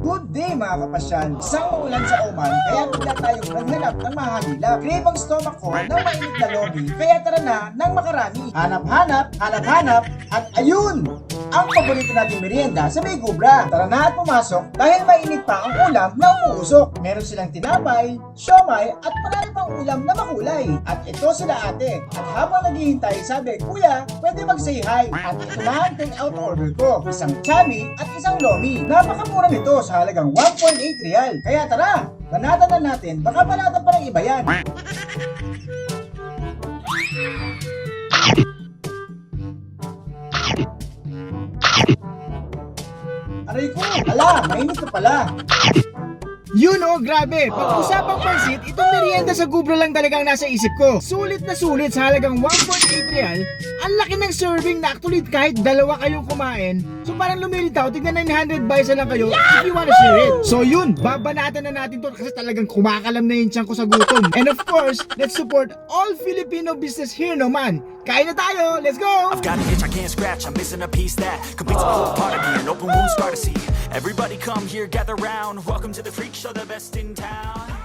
Good day mga kapasyan! Isang maulan sa Oman kaya bigla tayong naghanap ng mahagilap. Crave ang stomach ko ng mainit na lobby kaya tara na ng makarami. Hanap-hanap, hanap-hanap, at ayun! Ang paborito nating merienda sa May Gubra. Tara na at pumasok dahil mainit pa ang ulam na umuusok. Meron silang tinapay, siomay at marami pang ulam na makulay. At ito sila ate. At habang naghihintay sabi, Kuya, pwede mag-say hi. At ito na ang take-out order ko. Isang chami at isang lomi. Napakamura nito sa halagang 1.8 real. Kaya tara, banatan na natin. Baka banatan pa ng iba yan. Aray ko, ala, mainit na pala. Yun oh, grabe. Pag-usapang pansit, itong merienda sa Gubra lang talagang nasa isip ko. Sulit na sulit sa halagang 1.8 real. Ang laki ng serving na actually kahit dalawa kayong kumain. So parang lumilitaw, tignan 900 buys na lang kayo if you wanna share it. So yun, babanatan na natin to kasi talagang kumakalam na yung tiyan ko sa gutom. And of course, let's support all Filipino business here no man. Kain na tayo, let's go! I've got an itch I can't scratch, I'm missing a piece that completes a whole part open wound scar to see. Everybody come here, gather round, welcome to the freak show, the best in town.